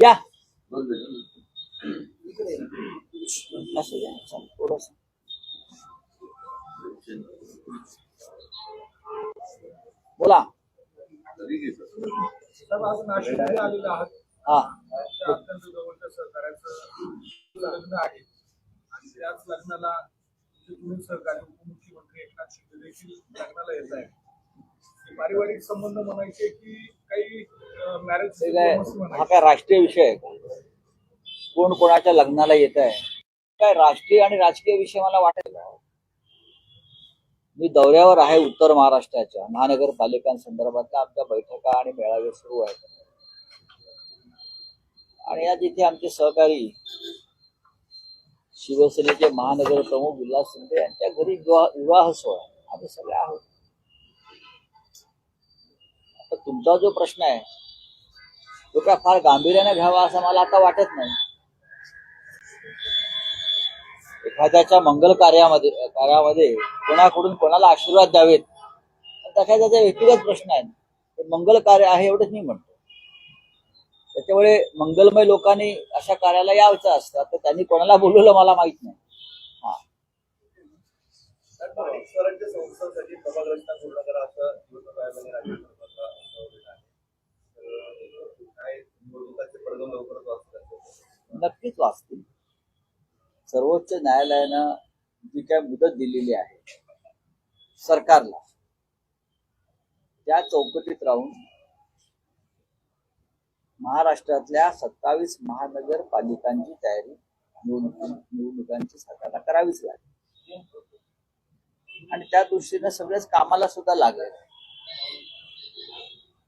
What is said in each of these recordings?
या. बोला. आहात हा. लग्न आहे आणि त्याच लग्नाला सहकारी उपमुख्यमंत्री एकनाथ शिंदे देखील लग्नाला येत आहे पारिवारिक संबंध म्हणायचे की हे काय राष्ट्रीय विषय आहे कोण? कोणाच्या लग्नाला येत आहे? काय राष्ट्रीय आणि राजकीय विषय मला वाटेल? मी दौऱ्यावर आहे उत्तर महाराष्ट्राच्या महानगरपालिकांसंदर्भातल्या आमच्या बैठका आणि मेळावे सुरू आहेत? आणि या जिथे आमचे सहकारी शिवसेनेचे महानगर प्रमुख विलास शिंदे यांच्या घरी विवाह विवाह सोहळा. आम्ही सगळे आहोत. आता तुमचा जो प्रश्न आहे तो काय फार गांभीर्याने घ्यावा असं मला आता वाटत नाही. एखाद्याच्या मंगल कार्यामध्ये कार्यामध्ये कोणाकडून कोणाला आशीर्वाद द्यावेत? तशा त्याचा व्यक्तिगत प्रश्न आहे. ते मंगल कार्य आहे एवढंच मी म्हणतो. त्याच्यामुळे मंगलमय लोकांनी अशा कार्याला यायचं असतं. तर त्यांनी कोणाला बोलवलं मला माहीत नाही. हा. नक्कीच वाचतील. सर्वोच्च न्यायालयानं जी काय मुदत दिलेली आहे सरकारला त्या चौकटीत राहून महाराष्ट्रातल्या सत्तावीस महानगरपालिकांची तयारी निवडणुकांची सरकारला करावीच लागेल. आणि त्या दृष्टीनं सगळेच कामाला सुद्धा लागले.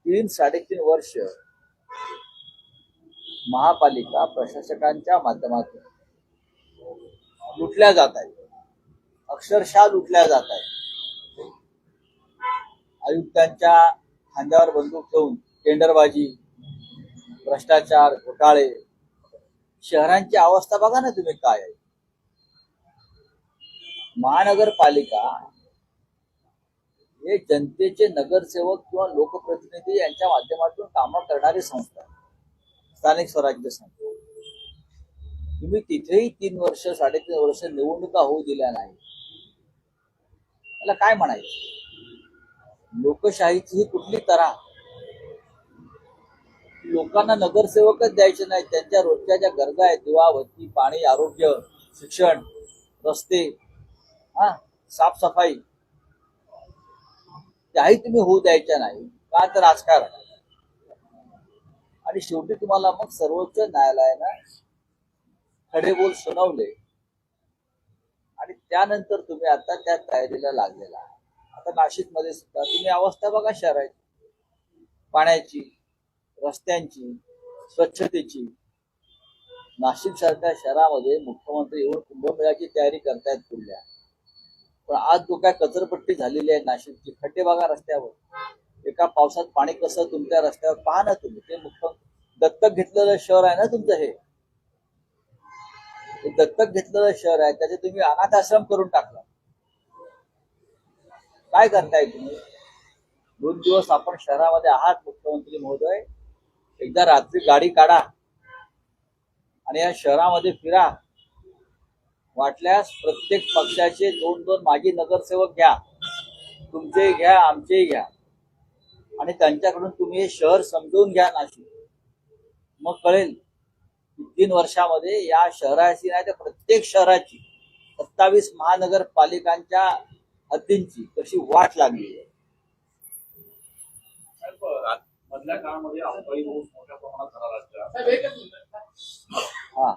तीन साडेतीन वर्ष महापालिका प्रशासकांच्या माध्यमातून लुटल्या जात आहेत. अक्षरशः लुटल्या जात आहेत. आयुक्तांच्या खांद्यावर बंदूक ठेवून टेंडरबाजी भ्रष्टाचार घोटाळे शहरांची अवस्था बघा ना तुम्ही काय आहे. महानगरपालिका हे जनतेचे नगरसेवक किंवा लोकप्रतिनिधी यांच्या माध्यमातून कामं करणारी संस्था आहे. स्थानिक स्वराज्य संस्था तुम्ही तिथेही तीन वर्ष साडेतीन वर्ष निवडणुका होऊ दिल्या नाही त्याला काय म्हणायचं? लोकशाहीची ही कुठली तरा? लोकांना नगरसेवकच द्यायचे नाही त्यांच्या रोजच्या ज्या गरजा आहेत दिवावती पाणी आरोग्य शिक्षण रस्ते हा साफसफाई त्याही तुम्ही होऊ द्यायच्या नाही का तर राजकारण आणि शेवटी तुम्हाला मग सर्वोच्च न्यायालयानं खडे बोल सुनावले. आणि त्यानंतर तुम्ही आता त्या तयारीला लागलेला आता नाशिकमध्ये सुद्धा तुम्ही अवस्था बघा शहराची. पाण्याची रस्त्यांची स्वच्छतेची. नाशिक सारख्या शहरामध्ये मुख्यमंत्री येऊन कुंभमेळ्याची तयारी करतायत पुढल्या. पण आज जो काय कचरपट्टी झालेली आहे नाशिकची. खड्डे बघा रस्त्यावर. एका पावसात पाणी कसं तुमच्या रस्त्यावर पहा ना तुम्ही. ते मुख्य दत्तक घेतलेलं शहर आहे ना तुमचं हे? दत्तक घेतलेलं शहर आहे. त्याचे तुम्ही अनाथ आश्रम करून टाकला. काय करताय तुम्ही? दोन दिवस आपण शहरामध्ये आहात मुख्यमंत्री महोदय. एकदा रात्री गाडी काढा आणि या शहरामध्ये फिरा. वाटल्यास प्रत्येक पक्षाचे दोन दोन माजी नगरसेवक घ्या. तुमचे घ्या आमचेही घ्या. आणि त्यांच्याकडून तुम्ही हे शहर समजून घ्या नाशिक मग कळेल की तीन वर्षामध्ये या शहराची नाही तर प्रत्येक शहराची सत्तावीस महानगरपालिकांच्या हद्दींची कशी वाट लागली आहे. साहेब, मधल्या काळामध्ये अवकाळी पाऊस मोठ्या प्रमाणात झाला राज्यात हा.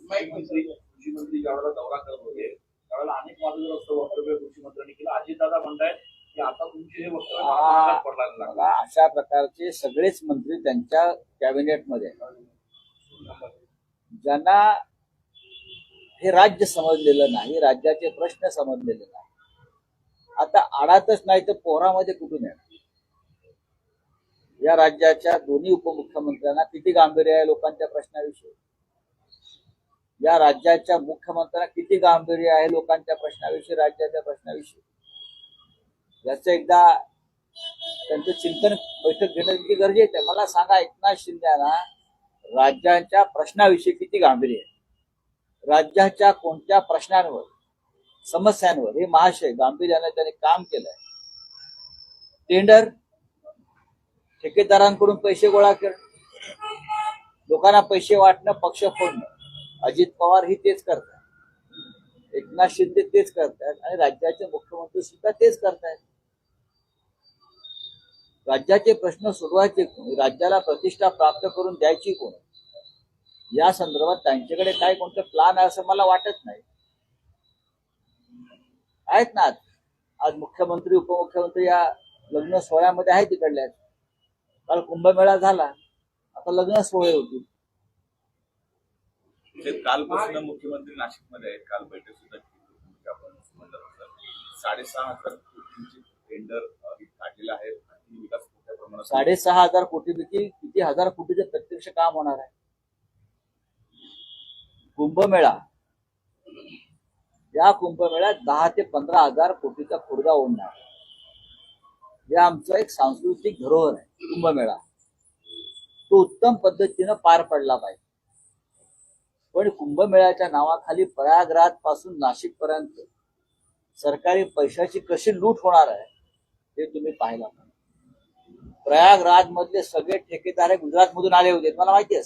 कृषी मंत्री ज्यावेळेला दौरा करत होते त्यावेळेला अनेक वादग्रस्त वक्तव्य कृषी मंत्र्यांनी केलं अजितदादा म्हणतायत की आता अशा प्रकारचे सगळेच मंत्री त्यांच्या कॅबिनेटमध्ये ज्यांना हे राज्य समजलेलं नाही राज्याचे प्रश्न समजलेले नाही. आता आडातच नाही तर पोहरामध्ये कुठून येणार? या राज्याच्या दोन्ही उपमुख्यमंत्र्यांना किती गांभीर्य आहे लोकांच्या प्रश्नाविषयी? या राज्याच्या मुख्यमंत्र्यांना किती गांभीर्य आहे लोकांच्या प्रश्नाविषयी राज्याच्या प्रश्नाविषयी? याचं एकदा त्यांचं चिंतन बैठक घेणं किती गरजेचं आहे. मला सांगा एकनाथ शिंदेना राज्यांच्या प्रश्नाविषयी किती गांभीर्य आहे? राज्याच्या कोणत्या प्रश्नांवर समस्यांवर हे महाशय गांभीर्याने त्यांनी काम केलंय. टेंडर ठेकेदारांकडून पैसे गोळा करणं लोकांना पैसे वाटणं पक्ष फोडणं. अजित पवार ही तेच करतात एकनाथ शिंदे तेच करतात आणि राज्याचे मुख्यमंत्री सुद्धा तेच करतायत. राज्याचे प्रश्न सोडवायचे कोण? राज्याला प्रतिष्ठा प्राप्त करून द्यायची कोण? या संदर्भात त्यांच्याकडे काय कोणतं प्लान आहे असं मला वाटत नाही. आहेत ना आज. आज मुख्यमंत्री उपमुख्यमंत्री या लग्न सोहळ्यामध्ये आहेत तिकडल्या काल कुंभमेळा झाला. आता लग्न सोहळे होतील. म्हणजे कालपासून मुख्यमंत्री नाशिकमध्ये आहेत. काल बैठक सुद्धा आपण साडेसहा हजार कोटींचे टेंडर काढलेलं आहे विकास मोठ्या प्रमाणात? साडेसहा हजार कोटीपैकी किती हजार कोटीचं प्रत्यक्ष काम होणार आहे. कुंभमेळा. या कुंभमेळ्यात दहा ते पंधरा हजार कोटीचा खुर्दा ओढणार हे आमचं एक सांस्कृतिक धरोहर आहे कुंभमेळा. तो उत्तम पद्धतीनं पार पडला पाहिजे. पण कुंभमेळ्याच्या नावाखाली प्रयागराजपासून नाशिक पर्यंत सरकारी पैशाची कशी लूट होणार आहे हे तुम्ही पाहिला पाहिजे. प्रयागराज मधले सगळे ठेकेदार हे गुजरात मधून आले होते मला माहिती आहे?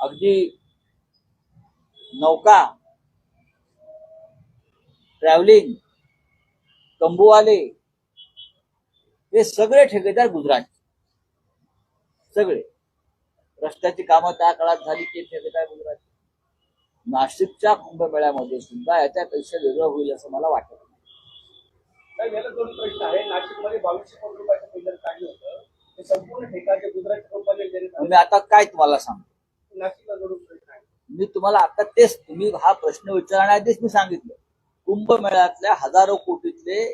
अगदी नौका ट्रॅव्हलिंग तंबूवाले हे सगळे ठेकेदार गुजरात सगळे. रस्त्याची कामं त्या काळात झाली ते ठेकेदार गुजरात नाशिकच्या कुंभमेळ्यामध्ये सुद्धा याच्यापेक्षा वेगळं होईल असं मला वाटत. साहेब, याला दोन प्रश्न आहे नाशिकमध्ये बावीसशे कोटी रुपयाचं टेंडर काढलं होतं. ते संपूर्ण ठेका जे गुजरात कंपनी मी आता काय तुम्हाला सांगतो नाशिकला जोडून प्रश्न आहे मी तुम्हाला आता तेच तुम्ही हा प्रश्न विचारण्याआधीच मी सांगितलं. कुंभमेळ्यातल्या हजारो कोटीतले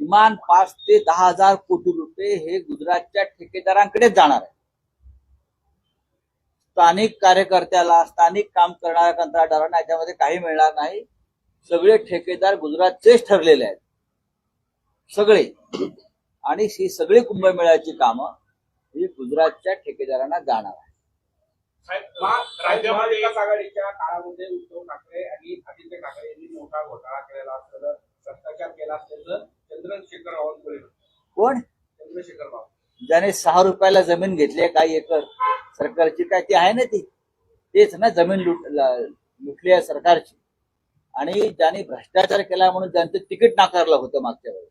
किमान पाच ते दहा हजार कोटी रुपये हे गुजरातच्या ठेकेदारांकडेच जाणार आहे स्थानिक कार्यकर्त्याला स्थानिक काम करणाऱ्या कंत्राटदारांना याच्यामध्ये काही मिळणार नाही. सगळे ठेकेदार गुजरातचेच ठरलेले आहेत. सगळे. आणि ही सगळी कुंभमेळ्याची कामं ही गुजरातच्या ठेकेदारांना जाणार आहे आघाडीच्या काळामध्ये उद्धव ठाकरे आणि आदित्य ठाकरे यांनी मोठा घोटाळा केलेला असलेलं भ्रष्टाचार केला चंद्रशेखर कोण? चंद्रशेखर बावनकुळे. ज्याने सहा रुपयाला जमीन घेतली आहे काही एकर सरकारची काय ती आहे ना ती? तेच ना जमीन लुट लुटली आहे सरकारची. आणि ज्यांनी भ्रष्टाचार केला म्हणून ज्यांचं तिकीट नाकारलं होतं मागच्या वेळेस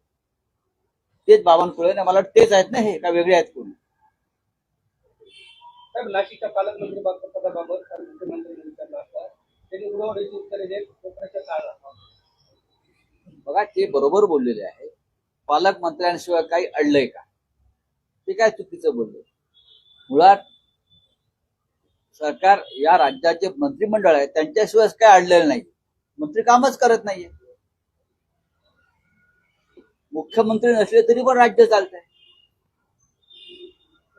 तेच बावनकुळे ना मला वाटतं तेच आहेत ना हे का वेगळे आहेत कोणी? साहेब नाशिकच्या पालकमंत्री पदाबाबत काल मुख्यमंत्र्यांनी विचारलं असता त्यांनी उडवण्याची उत्तरे देत कोकणाच्या काळात बघा ते बरोबर बोललेले आहे. पालकमंत्र्यांशिवाय काही अडलंय का? ते काय चुकीचं बोलले? मुळात सरकार या राज्याचे मंत्रिमंडळ आहे त्यांच्याशिवाय काय अडलेलं नाही. मंत्री कामच करत नाहीये. मुख्यमंत्री नसले तरी पण राज्य चालतंय.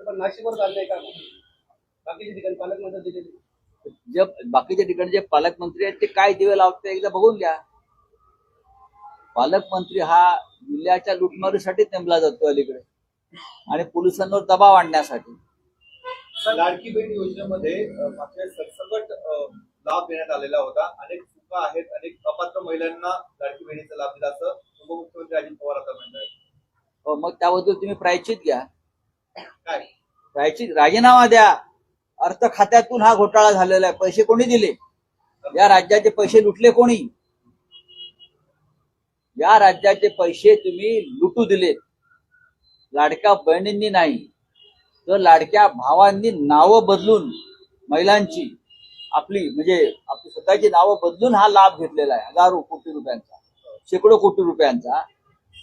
पण नाशिकवर चाललंय का? बाकीच्या ठिकाणी पालकमंत्री दिलेली जे बाकीच्या ठिकाणी जे पालकमंत्री आहेत ते काय दिवे लावते एकदा बघून घ्या. पालकमंत्री हा जिल्ह्याच्या लुटमारीसाठी नेमला जातो अलीकडे. आणि पोलिसांवर दबाव आणण्यासाठी. लाडकी बहीण योजनेमध्ये मागच्या सरसकट लाभ देण्यात आलेला होता. अनेक चुका आहेत अनेक अपात्र महिलांना लाडकी बहिणीचा लाभ दिला असं उपमुख्यमंत्री अजित पवार आता म्हणतात हो, मग त्याबद्दल तुम्ही प्रायचित घ्या. काय? प्रायचित राजीनामा द्या. अर्थ खात्यातून हा घोटाळा झालेला आहे. पैसे कोणी दिले? या राज्याचे पैसे लुटले कोणी? या राज्याचे पैसे तुम्ही लुटू दिलेत. लाडक्या बहिणींनी नाही तर लाडक्या भावांनी नावं बदलून महिलांची. आपली म्हणजे आपली स्वतःची नावं बदलून हा लाभ घेतलेला आहे. हजारो कोटी रुपयांचा शेकडो कोटी रुपयांचा.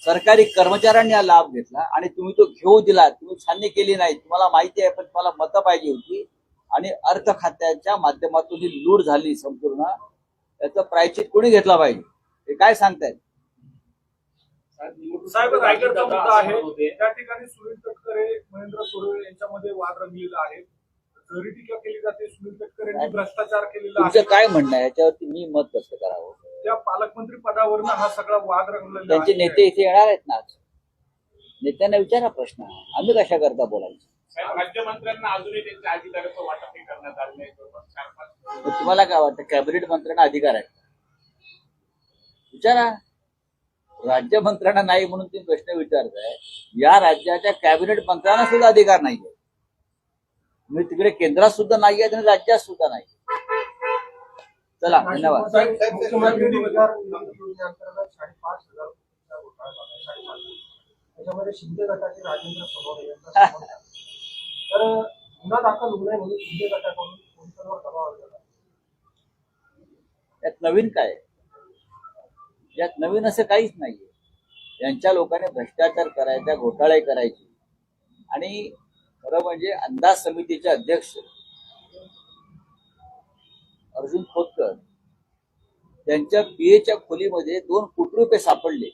सरकारी कर्मचाऱ्यांनी हा लाभ घेतला आणि तुम्ही तो घेऊ दिला तुम्ही छाननी केली नाही. तुम्हाला माहिती आहे पण तुम्हाला मतं पाहिजे होती. आणि अर्थ खात्याच्या माध्यमातून ही लूट झाली संपूर्ण. याचं प्रायचित कोणी घेतला पाहिजे? हे काय सांगतायत? साहेब रायगडचा मुद्दा आहे. त्या ठिकाणी सुनील तटकरे महेंद्र सोडवे यांच्यामध्ये वाद रंगलेला आहे. जरी टीका केली जाते? सुनील तटकरे यांनी भ्रष्टाचार केलेला तुमचं काय म्हणणं आहे? याच्यावरती मी मत कसं करावं. त्या पालकमंत्री पदावरनं हा सगळा वाद रंगलेला त्यांचे आहे. नेते इथे येणार आहेत ना आज? नेत्यांना विचारा प्रश्न. आम्ही कशा करता बोलायचं? साहेब राज्यमंत्र्यांना अजूनही त्यांच्या अधिकाराचं वाटप हे करण्यात आलं नाही. जवळपास चार पाच मग तुम्हाला काय वाटतं? कॅबिनेट मंत्र्यांना अधिकार आहे विचारा. राज्यमंत्र्यांना नाही म्हणून तुम्ही प्रश्न विचारताय. या राज्याच्या कॅबिनेट मंत्र्यांना सुद्धा अधिकार नाहीये. म्हणजे तिकडे केंद्रात सुद्धा नाहीये आणि राज्यात सुद्धा नाही चला धन्यवाद शिंदे गटाचे राजेंद्र सोनवणे यांचा. तर गुन्हा दाखल होऊ नये म्हणून शिंदे गटाकडून पोलिसांवर दबाव जातो. यात नवीन काय? यात नवीन असं काहीच नाहीये यांच्या लोकांनी भ्रष्टाचार करायचा घोटाळे करायचे आणि खरं म्हणजे अंदाज समितीचे अध्यक्ष अर्जुन खोतकर त्यांच्या पीएच्या खोलीमध्ये दोन कोटी रुपये सापडले.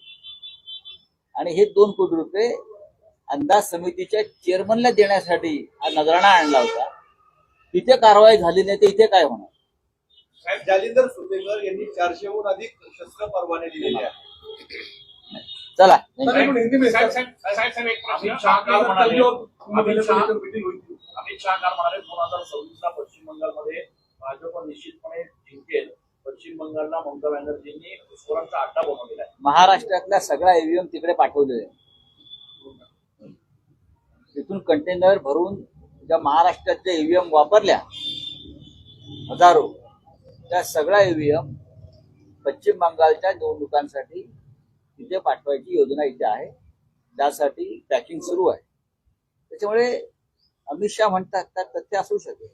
आणि हे दोन कोटी रुपये अंदाज समितीच्या चेअरमनला देण्यासाठी हा नजराणा आणला होता. तिथे कारवाई झाली नाही तर इथे काय होणार? साहेब जालिंदर सुपेकर यांनी चारशेहून अधिक शस्त्र परवाने दिलेले आहेत. चला. अमित शहा काल म्हणाले दोन हजार सव्वीस ला पश्चिम बंगालमध्ये भाजप निश्चितपणे जिंकेल. पश्चिम बंगालला ममता बॅनर्जींनी घुसखोरांचा अड्डा बनवलेला आहे. महाराष्ट्रातल्या सगळ्या ईव्हीएम तिकडे पाठवलेले आहे. तिथून कंटेनर भरून ज्या महाराष्ट्रातल्या ईव्हीएम वापरल्या हजारो त्या सगळ्या ईव्हीएम पश्चिम बंगालच्या निवडणुकांसाठी तिथे पाठवायची योजना इथे आहे. त्यासाठी पॅकिंग सुरू आहे. त्याच्यामुळे अमित शहा म्हणतात त्यात तथ्य असू शकेल.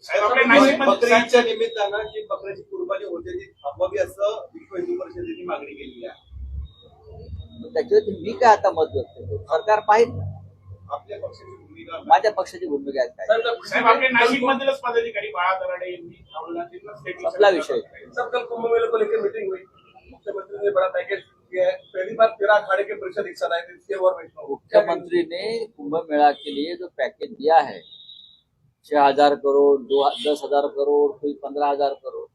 बकरीच्या निमित्तानं जी बकऱ्याची कुर्बानी होते ती थांबवावी असं विश्व हिंदू परिषदेने मागणी केलेली आहे. मग त्याच्यावरती मी काय आता मत व्यक्त करू सरकार पाहिजे आपल्या पक्षाची भूमिका? माझ्या पक्षाची भूमिका आहे पदाधिकारी बाळा दराडे यांनी कसला विषय? सब कल कुंभ मेले को लेकर मीटिंग हुई मुख्यमंत्री ने बड़ा पैकेज पहली बार मुख्यमंत्री ने कुंभ मेला के लिए जो पैकेज दिया है, छह हज़ार करोड़, दो दस हज़ार करोड़, कोई पंद्रह हज़ार करोड़,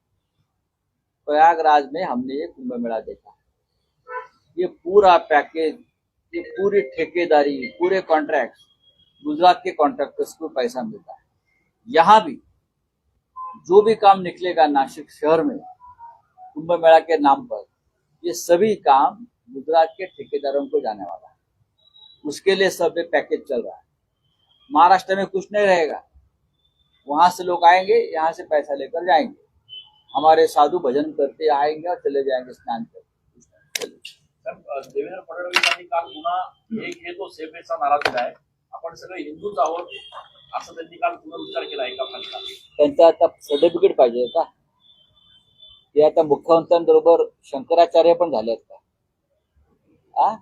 प्रयागराज में हमने ये कुंभ मेला देखा ये पूरा पैकेज ये पूरी ठेकेदारी, पूरे कॉन्ट्रैक्ट गुजरात के कॉन्ट्रैक्टर्स को पैसा मिलता है। यहाँ भी, जो भी काम निकलेगा नासिक शहर में, कुंभ मेला के नाम पर ये सभी काम गुजरात के ठेकेदारों को जाने वाला है। उसके लिए सब पैकेज चल रहा है। महाराष्ट्र में कुछ नहीं रहेगा। वहाँ से लोग आएँगे यहाँ से पैसा लेकर जाएँगे। हमारे साधु भजन करते आएँगे और चले जाएँगे स्नान करते देवेंद्र फडणवीसांनी काल पुन्हा एक हे तो सेफेचा नारा दिला आहे. आपण सगळे हिंदूच आहोत. असं त्यांनी काल पुनरुच्चार केला एका भाषणात त्यांचं आता सर्टिफिकेट पाहिजे का ते आता मुख्यमंत्र्यांबरोबर शंकराचार्य पण झालेत का? आ?